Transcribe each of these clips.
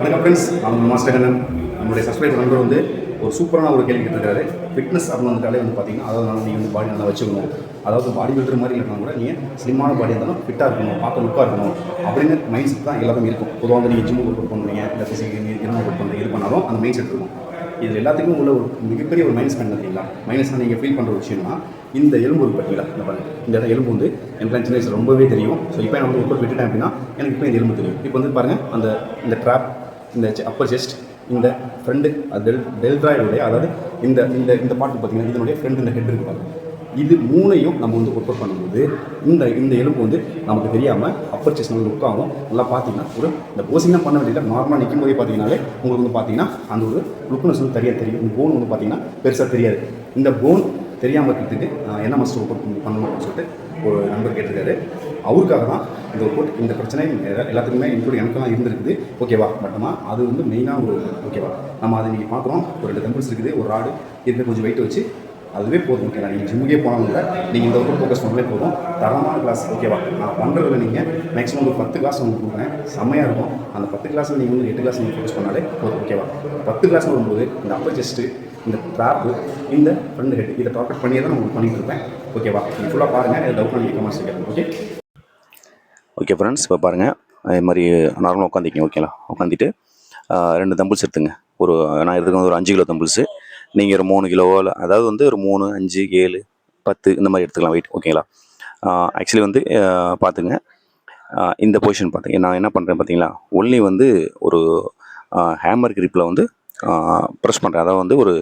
வணக்கம் ஃப்ரெண்ட்ஸ் நான் உங்கள் மாஸ்டர் கண்ணன். நம்மளுடைய சப்ஸ்கிரைபர் நண்பர் வந்து ஒரு சூப்பரான ஒரு கேள்வி கேட்டிருக்காரு. ஃபிட்னஸ் அப்படின்னு வந்துட்டாலே வந்து பார்த்தீங்கன்னா அதாவது நீங்கள் வந்து பாடி நல்லா வச்சுக்கணும் அதாவது பாடி பில்டர் மாதிரி இருக்கணும் கூட நீங்கள் ஸ்லிம்மான பாடி இருந்தாலும் ஃபிட்டாக இருக்கணும் பார்க்க லுக்காக இருக்கணும் அப்படின்னு மைண்ட் செட் தான் எல்லாருமே இருக்கும். பொதுவாக வந்து நீங்கள் ஜிம்மு ஒர்க் பண்ணுறீங்க இல்லை ஃபிசிக்கல் என்ன ஒர்க் பண்ணுறீங்க இது பண்ணாலும் அந்த மைண்ட் செட் இருக்கும். இது எல்லாத்துக்கும் உள்ள ஒரு மிகப்பெரிய ஒரு மைனஸ் பாயிண்ட் பார்த்தீங்களா மைனஸ்னால் நீங்கள் ஃபீல் பண்ணுற விஷயம்னா இந்த எலும்பு இருக்கு பார்த்தீங்களா இந்த பாருங்க. இந்த இடம் எலும்பு வந்து எனக்கு சின்ன வயசு ரொம்பவே தெரியும். ஸோ இப்போ நான் வந்து ஒர்க் விட்டுட்டேன் அப்படின்னா எனக்கு இப்போ இந்த எலும்பு தெரியும். இப்போ வந்து பாருங்கள் அந்த இந்த ட்ராப் இந்த அப்பர் செஸ்ட் இந்த ஃப்ரெண்டு டெல் டெல்ட்ராய்டுடைய அதாவது இந்த இந்த இந்த பாட்டு பார்த்தீங்கன்னா இதனுடைய ஃப்ரெண்டு இந்த ஹெட் இருக்கு இது மூணையும் நம்ம வந்து ஒர்க் பண்ணும்போது இந்த இந்த எலும்பு வந்து நமக்கு தெரியாமல் அப்பர் செஸ்ட் வந்து லுக் ஆகும். நல்லா பார்த்தீங்கன்னா ஒரு இந்த போசிங்லாம் பண்ண வேண்டியது நார்மலாக நிற்கும் போதே பார்த்தீங்கனாலே உங்களுக்கு வந்து பார்த்தீங்கன்னா அந்த ஒரு லுக்னஸ் வந்து தெரியாது தெரியும். இந்த போன் வந்து பார்த்தீங்கன்னா பெருசாக தெரியாது. இந்த போன் தெரியாமல் இருக்கிறதுக்கு என்ன மஸ்ட் ஒர்க் பண்ணணும் அப்படின்னு சொல்லிட்டு ஒரு நண்பர் கேட்டிருக்காரு. அவருக்காக தான் இந்த ஒர்க் இந்த பிரச்சனை எல்லாத்துக்குமே இன்க்ளூட் எனக்கெல்லாம் இருந்திருக்குது. ஓகேவா பட் ஆனால் அது வந்து மெயினாக ஒரு ஓகேவா நம்ம அதை நீங்கள் பார்க்குறோம். ஒரு ரெண்டு டெம்பிள்ஸ் இருக்குது ஒரு ராடு இதில் கொஞ்சம் வெயிட் வச்சு அதுவே போதும். ஓகேவா? நீங்கள் ஜிம்முக்கே போனாலும் கூட நீங்கள் இந்த ஒர்க் ஃபோக்கஸ் பண்ணவே போதும். தரமான கிளாஸ் ஓகேவா நான் பண்ணுறதுல நீங்கள் மேக்ஸிமம் ஒரு பத்து கிளாஸ் உங்களுக்கு கொடுக்குறேன். செம்மையாக இருக்கும். அந்த பத்து கிளாஸில் நீங்கள் வந்து எட்டு கிளாஸ் நீங்கள் ஃபோக்கஸ் பண்ணாலே போதும். ஓகேவா பத்து கிளாஸ் வரும்போது இந்த அப்பர் செஸ்ட்டு இந்த ட்ராப்பு இந்த ஃப்ரண்ட் ஹெட் இதை டார்கெட் பண்ணியே தான் நான் உங்களுக்கு பண்ணிட்டு இருப்பேன். ஓகேவா நீங்கள் ஃபுல்லாக பாருங்கள் டவுட் பண்ணி கமெண்ட்ஸ் கேட்குறேன் ஓகே ஓகே ஃப்ரெண்ட்ஸ் இப்போ பாருங்கள் அதே மாதிரி நார்மலாக உட்காந்துக்கிங்க ஓகேங்களா உட்காந்துட்டு ரெண்டு தம்பிள்ஸ் எடுத்துங்க. ஒரு நான் எடுத்துக்க ஒரு அஞ்சு கிலோ தம்பிள்ஸு நீங்கள் ஒரு மூணு கிலோவோ இல்லை அதாவது வந்து ஒரு மூணு அஞ்சு ஏழு பத்து இந்த மாதிரி எடுத்துக்கலாம். வெயிட் ஓகேங்களா ஆக்சுவலி வந்து பார்த்துங்க. இந்த பொசிஷன் பார்த்துங்க. நான் என்ன பண்ணுறேன் பார்த்தீங்களா? ஒன்லி வந்து ஒரு ஹேமர் கிரிப்பில் வந்து ப்ரெஸ் பண்ணுறேன் அதாவது வந்து ஒரு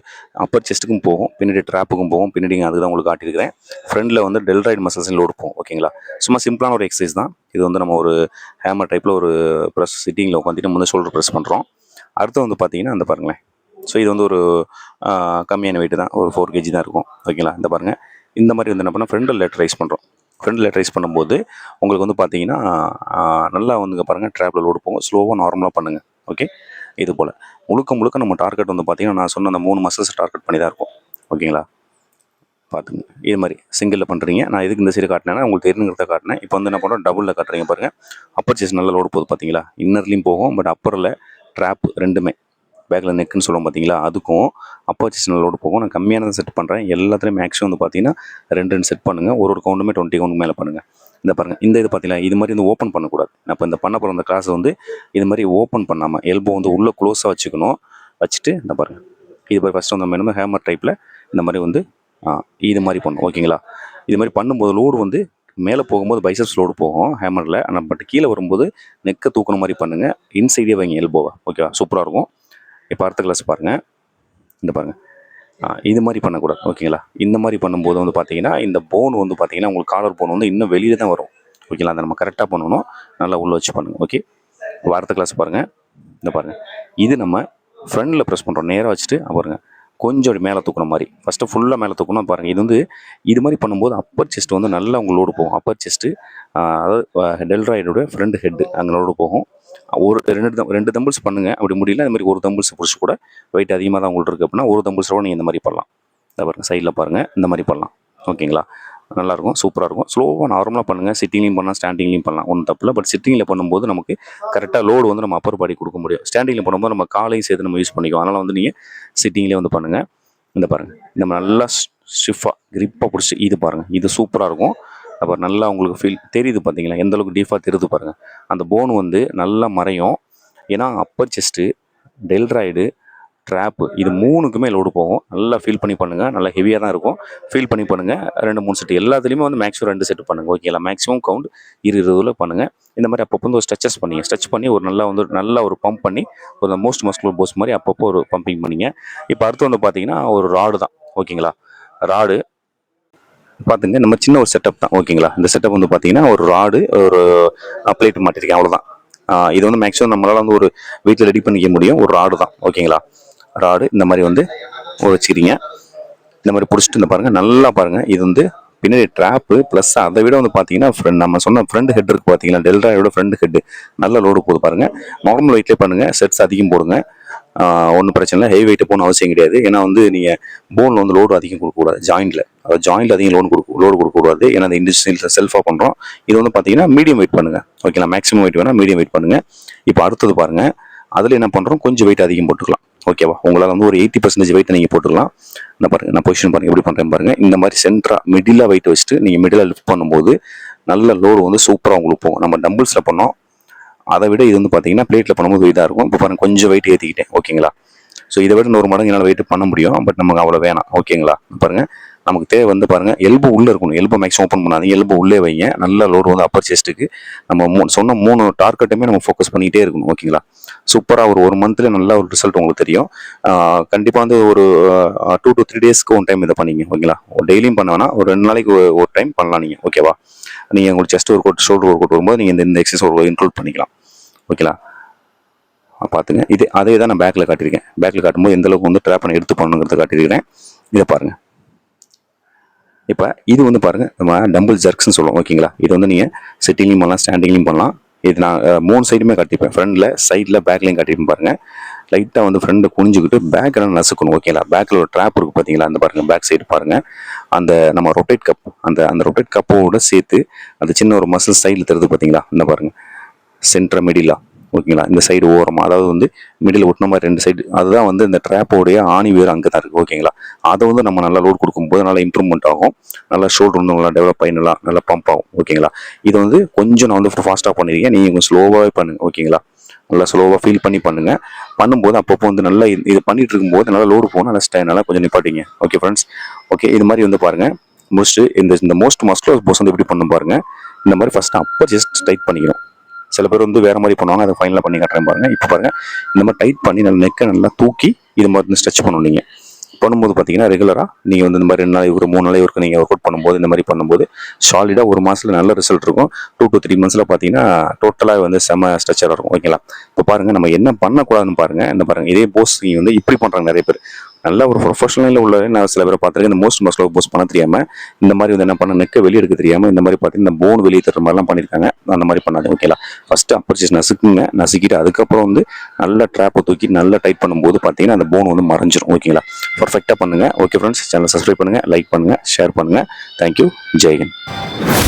அப்பர் செஸ்ட்டுக்கும் போகும் பின்னாடி ட்ராப்புக்கும் போகும் பின்னாடி அதுக்கு தான் உங்களுக்கு காட்டியிருக்கிறேன். ஃப்ரண்டில் வந்து டெல்ராய்டு மசில்ஸ் லோடு போகும் ஓகேங்களா சும்மா சிம்பிளான ஒரு எக்ஸசைஸ் தான். இது வந்து நம்ம ஒரு ஹேமர் டைப்பில் ஒரு ப்ரெஸ் சிட்டிங்கில் உட்காந்துட்டு நம்ம வந்து ஷோல்டர் ப்ரெஸ் பண்ணுறோம் அடுத்து வந்து பார்த்தீங்கன்னா அந்த பாருங்களேன். ஸோ இது வந்து ஒரு கம்மியான வெயிட் தான். ஒரு ஃபோர் கேஜி தான் இருக்கும் ஓகேங்களா இந்த பாருங்கள் இந்த மாதிரி வந்து என்ன பண்ணால் ஃப்ரெண்டில் லெட் ரைஸ் பண்ணுறோம் ஃப்ரெண்ட் லெட் ரைஸ் பண்ணும்போது உங்களுக்கு வந்து பார்த்தீங்கன்னா நல்லா வந்துங்க பாருங்கள் ட்ராப்பில் லோடு போகும். ஸ்லோவாக நார்மலாக பண்ணுங்கள் ஓகே இது போல் முழுக்க முழுக்க நம்ம டார்கெட் வந்து பார்த்திங்கன்னா நான் சொன்ன அந்த மூணு மசில்ஸ் டார்கெட் பண்ணி தான் இருக்கும். ஓகேங்களா? பார்த்துங்க இது மாதிரி சிங்கிளில் பண்ணுறீங்க நான் எதுக்கு இந்த சைடு காட்டினேன்னா உங்களுக்கு தெரிஞ்சுக்கிறத காட்டினேன். இப்போ வந்து என்ன பண்ணுறோம் டபுளில் காட்டுறீங்க பாருங்கள் அப்பர் சேஸ் நல்லா லோடு போகுது பார்த்தீங்களா இன்னர்லேயும் போகும் பட் அப்பரில் ட்ராப் ரெண்டுமே. பேக்கில் நெக்குன்னு சொல்லுவோம் பார்த்தீங்களா அதுக்கும் அப்பர் நல்லா லோடு போகும். நான் கம்மியானதை செட் பண்ணுறேன் எல்லாத்துலேயும் மேக்ஸிமம் வந்து பார்த்தீங்கன்னா ரெண்டு ரெண்டு செட் பண்ணுங்கள் ஒரு ஒரு கவுண்டுமே டுவெண்ட்டி கவுண்ட் மேலே பண்ணுங்கள் இந்த பாருங்கள் இந்த இது பார்த்தீங்களா இது மாதிரி வந்து ஓப்பன் பண்ணக்கூடாது. நான் இப்போ இந்த பண்ண போகிற அந்த கிளாஸ் வந்து இது மாதிரி ஓப்பன் பண்ணாமல் எல்போ வந்து உள்ளே க்ளோஸாக வச்சுக்கணும். வச்சுட்டு இந்த பாருங்கள் இது மாதிரி ஃபஸ்ட்டு வந்து நம்ம என்ன ஹேமர் டைப்பில் இந்த மாதிரி வந்து ஆ, இது மாதிரி பண்ணும் ஓகேங்களா இது மாதிரி பண்ணும்போது லோடு வந்து மேலே போகும்போது பைசப்ஸ் லோடு போகும் ஹேமரில் ஆனால் பட் கீழே வரும்போது நெக்கை தூக்குன மாதிரி பண்ணுங்கள் இன்சைடே வைங்க எல்போவை ஓகேவா சூப்பராக இருக்கும். இப்போ அடுத்த கிளாஸ் பாருங்கள் இந்த பாருங்கள் இது மாதிரி பண்ணக்கூடாது. ஓகேங்களா? இந்த மாதிரி பண்ணும்போது வந்து பார்த்தீங்கன்னா இந்த போன் வந்து பார்த்தீங்கன்னா உங்களுக்கு காலர் போன் வந்து இன்னும் வெளியே தான் வரும். ஓகேங்களா? அதை நம்ம கரெக்டாக பண்ணணும். நல்லா உள்ளே வச்சு பண்ணுங்கள் ஓகே? வாரத்து கிளாஸ் பாருங்கள் இந்த பாருங்கள் இது நம்ம ஃப்ரண்டில் ப்ரெஸ் பண்ணுறோம் நேராக வச்சுட்டு பாருங்கள் கொஞ்சம் அப்படி மேலே தூக்குன மாதிரி. ஃபஸ்ட்டு ஃபுல்லாக மேலே தூக்கணும் பாருங்கள் இது வந்து இது மாதிரி பண்ணும்போது அப்பர் செஸ்ட் வந்து நல்லா உங்க லோடு போகும் அப்பர் செஸ்ட்டு அதாவது டெல்ராய்டோட ஃப்ரண்ட் ஹெட்டு அங்கே லோடு போகும். ஒரு ரெண்டு தம்- ரெண்டு தம்பிள்ஸ் பண்ணுங்கள் அப்படி முடியல இந்த மாதிரி ஒரு தம்பிள்ஸ் பிடிச்சி கூட வெயிட் அதிகமாக தான் உங்களுக்கு இருக்குது அப்படின்னா ஒரு தம்பிள்ஸோட நீங்கள் இந்த மாதிரி பண்ணலாம். இந்த பாருங்கள் சைடில் பாருங்கள் இந்த மாதிரி பண்ணலாம். ஓகேங்களா? நல்லாயிருக்கும் சூப்பராக இருக்கும். ஸ்லோவாக நார்மலாக பண்ணுங்கள் சிட்டிங்லையும் பண்ணலாம் ஸ்டாண்டிங்லையும் பண்ணலாம். ஒன்றும் தப்பில்லை பட் சிட்டிங்கில் பண்ணும்போது நமக்கு கரெக்டாக லோடு வந்து நம்ம அப்பர் பாடி கொடுக்க முடியும். ஸ்டாண்டிங்கில் பண்ணும்போது நம்ம காலையும் சேர்த்து நம்ம யூஸ் பண்ணிக்குவோம். அதனால் வந்து நீங்கள் சிட்டிங்லேயே வந்து பண்ணுங்கள் இந்த பாருங்கள் நம்ம நல்லா ஸ்டிஃபாக கிரிப்பாக பிடிச்சி இது பாருங்கள் இது சூப்பராக இருக்கும். அப்புறம் நல்லா உங்களுக்கு ஃபீல் தெரியுது பார்த்தீங்களா எந்த அளவுக்கு டீஃபாக தெரியுது பாருங்கள் அந்த போன் வந்து நல்லா மறையும். ஏன்னா அப்பர் செஸ்ட்டு டெல்ராய்டு ட்ராப்பு இது மூணுக்குமே லோடு போகும். நல்லா ஃபீல் பண்ணி பண்ணுங்கள் நல்லா ஹெவியாக தான் இருக்கும். ஃபீல் பண்ணி பண்ணுங்கள் ரெண்டு மூணு செட்டு எல்லாத்துலேயுமே வந்து மேக்ஸிமம் ரெண்டு செட்டு பண்ணுங்கள் ஓகேங்களா மேக்ஸிமம் கவுண்ட் இரு இருபதுல பண்ணுங்கள் இந்த மாதிரி அப்பப்போ வந்து ஒரு ஸ்ட்ரெச்சஸ் பண்ணிங்க. ஸ்ட்ரெச் பண்ணி ஒரு நல்லா வந்து நல்லா ஒரு பம்ப் பண்ணி ஒரு மோஸ்ட் மஸ்குலர் போஸ் மாதிரி அப்பப்போ ஒரு பம்பிங் பண்ணிங்க. இப்போ அடுத்து வந்து பார்த்தீங்கன்னா ஒரு ராடு தான். ஓகேங்களா ராடு பார்த்துங்க நம்ம சின்ன ஒரு செட்டப் தான் ஓகேங்களா இந்த செட்டப் வந்து பார்த்தீங்கன்னா ஒரு ராடு ஒரு பிளேட் மாட்டிருக்கேன் அவ்வளோதான் இது வந்து மேக்ஸிமம் நம்மளால் வந்து ஒரு வீட்டில் ரெடி பண்ணிக்க முடியும் ஒரு ராடு தான் ஓகேங்களா ராடு இந்த மாதிரி வந்து வச்சுக்கிறீங்க இந்த மாதிரி பிடிச்சிட்டு இந்த பாருங்கள் நல்லா பாருங்கள் இது வந்து பின்னாடி ட்ராப்பு ப்ளஸ் அதை விட வந்து பார்த்தீங்கன்னா ஃப்ரெண்ட் நம்ம சொன்ன ஃப்ரண்ட் ஹெட் இருக்கு பார்த்தீங்கன்னா டெல்டாயோட ஃப்ரண்ட் ஹெட் நல்ல லோடு போகுது பாருங்கள் நார்மல் வெயிட்லேயே பண்ணுங்கள் செட்ஸ் அதிகம் போடுங்க. ஒன்றும் பிரச்சனை இல்லை. ஹெவி வெயிட்டு போகணும் அவசியம் கிடையாது. ஏன்னா வந்து நீங்கள் போனில் வந்து லோடு அதிகம் கொடுக்கக்கூடாது. ஜாயிண்டில் அதாவது ஜாயிண்டில் அதிகம் லோன் கொடுக்க லோடு கொடுக்கக்கூடாது. ஏன்னா அந்த இண்டஸ்ட்ரியல் செல்ஃபாக பண்ணுறோம் இது வந்து பார்த்தீங்கன்னா மீடியம் வெயிட் பண்ணுங்கள் ஓகேங்களா மேக்ஸிமம் வெயிட் வேணால் மீடியம் வெயிட் பண்ணுங்கள் இப்போ அடுத்தது பாருங்கள் அதில் என்ன பண்ணுறோம் கொஞ்சம் வெயிட் அதிகம் போட்டுக்கலாம். ஓகேவா உங்களால் வந்து ஒரு எயிட்டி பர்சன்டேஜ் வெயிட் நீங்கள் போட்டுக்கலாம். நான் பாருங்கள் நான் பொசிஷன் பாருங்கள் எப்படி பண்ணுறேன் பாருங்கள் இந்த மாதிரி சென்ட்ராக மிடிலாக வெயிட் வச்சுட்டு நீங்கள் மிடிலாக லிஃப்ட் பண்ணும்போது நல்ல லோடு வந்து சூப்பராக உங்களுக்கு போகும். நம்ம டம்பிள்ஸில் பண்ணோம். அதை விட இது வந்து பார்த்தீங்கன்னா பிளேட்டில் பண்ணும்போது இதாக இருக்கும். இப்போ பாருங்கள் கொஞ்சம் வெயிட் ஏற்றிக்கிட்டேன் ஓகேங்களா ஸோ இதை விட நூறு மடங்கு என்னால் வெயிட் பண்ண முடியும். பட் நமக்கு அவ்வளோ வேணாம். ஓகேங்களா பாருங்கள் நமக்கு தேவை வந்து பாருங்கள் எல்பு உள்ளே இருக்கணும். எல்பு மேக்ஸிமம் ஓப்பன் பண்ணாதீங்க. எல்பு உள்ளே வைங்க. நல்ல லோடு வந்து அப்பர் செஸ்ட்டுக்கு நம்ம மூ சொன்ன மூணு டார்கெட்டுமே நம்ம ஃபோக்கஸ் பண்ணிகிட்டே இருக்கணும். ஓகேங்களா சூப்பராக ஒரு ஒரு மந்த்தில் நல்ல ஒரு ரிசல்ட் உங்களுக்கு தெரியும். கண்டிப்பாக வந்து ஒரு டூ டு த்ரீ டேஸ்க்கு ஒன் டைம் இதை பண்ணிங்க. ஓகேங்களா டெய்லியும் பண்ண வேணாம். ஒரு ரெண்டு நாளைக்கு ஒரு- ஒரு டைம் பண்ணலாம் நீங்கள் ஓகேவா நீங்கள் உங்களுக்கு செஸ்ட் ஒரு அவுட் ஷோல்டர் ஒர்க் அவுட் வரும்போது நீங்கள் இந்த இந்த எக்ஸசைஸ் ஒரு இன்க்ளூட் பண்ணிக்கலாம். ஓகேங்களா பார்த்துங்க இது அதே தான் நான் பேக்கில் காட்டியிருக்கேன். பேக்கில் காட்டும்போது எந்தளவுக்கு வந்து ட்ராப் பண்ணி எடுத்து பண்ணுங்கிறத காட்டியிருக்கிறேன். இதை பாருங்கள் இப்போ இது வந்து பாருங்கள் நம்ம டம்பிள் ஜர்க்ஸ்னு சொல்லுவோம். ஓகேங்களா? இது வந்து நீங்கள் சிட்டிங்லையும் பண்ணலாம் ஸ்டாண்டிங்லையும் பண்ணலாம். இது நான் மூணு சைடுமே காட்டிப்பேன் ஃப்ரண்டில் சைடில் பேக்லையும் காட்டிப்பேன் பாருங்கள் லைட்டாக வந்து ஃப்ரெண்டு குனிஞ்சுக்கிட்டு பேக்கெல்லாம் நசுக்கணும். ஓகேங்களா? பேக்கில் ஒரு ட்ராப் இருக்குது பார்த்தீங்களா அந்த பாருங்கள் பேக் சைடு பாருங்கள் அந்த நம்ம ரொட்டேட் கப் அந்த அந்த ரொட்டேட் கப்போட சேர்த்து அந்த சின்ன ஒரு மசில் சைடில் தருது பார்த்தீங்களா இந்த பாருங்கள் சென்டர் மிடிலா ஓகேங்களா? இந்த சைடு ஓரமாக அதாவது வந்து மிடில் ஒட்டின மாதிரி ரெண்டு சைடு அதுதான் வந்து இந்த ட்ராப்போடைய ஆணி வேறு அங்கே தான் இருக்குது ஓகேங்களா? அதை வந்து நம்ம நல்லா லோட் கொடுக்கும்போது நல்லா இம்ப்ரூவ்மெண்ட் ஆகும். நல்லா ஷோல்டர் வந்து நல்லா டெவலப் ஆகி நல்லா நல்லா பம்ப் ஆகும். ஓகேங்களா? இது வந்து கொஞ்சம் நான் வந்து ஃபாஸ்ட்டாக பண்ணிருக்கேன். நீங்கள் கொஞ்சம் ஸ்லோவாகவே பண்ணுங்க. ஓகேங்களா? நல்லா ஸ்லோவாக ஃபீல் பண்ணி பண்ணுங்க. பண்ணும்போது அப்பப்போ வந்து நல்லா இது இது பண்ணிட்டு இருக்கும்போது நல்லா லோடு போகணும் நல்லா ஸ்டை நல்லா கொஞ்சம் நிப்பாட்டிங்க. ஓகே ஃப்ரெண்ட்ஸ் ஓகே இது மாதிரி வந்து பாருங்கள் மோஸ்ட்டு இந்த இந்த மோஸ்ட் மஸ்குலர் போஸ் வந்து எப்படி பண்ணும் பாருங்கள் இந்த மாதிரி ஃபஸ்ட்டு அப்போ ஜஸ்ட் டைட் பண்ணிக்கணும். சில பேர் வந்து வேற மாதிரி பண்ணுவாங்க அதை ஃபைனலாக பண்ணி காட்டுறேன் பாருங்க. இப்போ பாருங்க இந்த மாதிரி டைட் பண்ணி நல்லா நெக்கை நல்லா தூக்கி இது மாதிரி ஸ்ட்ரெச் பண்ணணும் நீங்கள் பண்ணும்போது பார்த்தீங்கன்னா ரெகுலராக நீங்கள் வந்து இந்த மாதிரி ரெண்டு நாளைக்கு ஒரு மூணு நாளைக்கு ஒருக்கு நீங்கள் ஒர்க் அவுட் பண்ணும்போது இந்த மாதிரி பண்ணும்போது சாலிடாக ஒரு மாதத்தில் நல்ல ரிசல்ட் இருக்கும். டூ டூ த்ரீ மந்த்ஸில் பார்த்தீங்கன்னா டோட்டலாக வந்து செம ஸ்ட்ரெச்சராக இருக்கும். ஓகேங்களா இப்போ பாருங்கள் நம்ம என்ன பண்ணக்கூடாதுன்னு பாருங்கள் இந்த பாருங்கள் இதே போஸ் நீங்கள் வந்து இப்படி பண்ணுறாங்க நிறைய பேர். நல்ல ஒரு ப்ரொஃபஷனலில் உள்ள நான் சில பேரை பார்த்துருக்கேன். இந்த மோஸ்ட் மஸ்லோ போஸ்ட் பண்ண தெரியாமல் இந்த மாதிரி வந்து என்ன பண்ண நெக்கை வெளியே எடுக்க தெரியாமல் இந்த மாதிரி பார்த்தீங்கன்னா இந்த போன் வெளியே தர மாதிரிலாம் பண்ணியிருக்காங்க அந்த மாதிரி பண்ணாது ஓகேலா ஃபஸ்ட்டு அப்பர்ச்சேஸ் நசுக்குங்க. நசுக்கிட்டு அதுக்கப்புறம் வந்து நல்ல ட்ராப்பை தூக்கி நல்லா டைட் பண்ணும்போது பார்த்தீங்கன்னா அந்த போன் வந்து மறைஞ்சிரும் ஓகேங்களா பர்ஃபெக்டாக பண்ணுங்கள் ஓகே ஃப்ரெண்ட்ஸ் சேனல் சப்ஸ்கிரைப் பண்ணுங்கள் லைக் பண்ணுங்கள் ஷேர் பண்ணுங்கள் தேங்க்யூ ஜெய்ஹிந்த்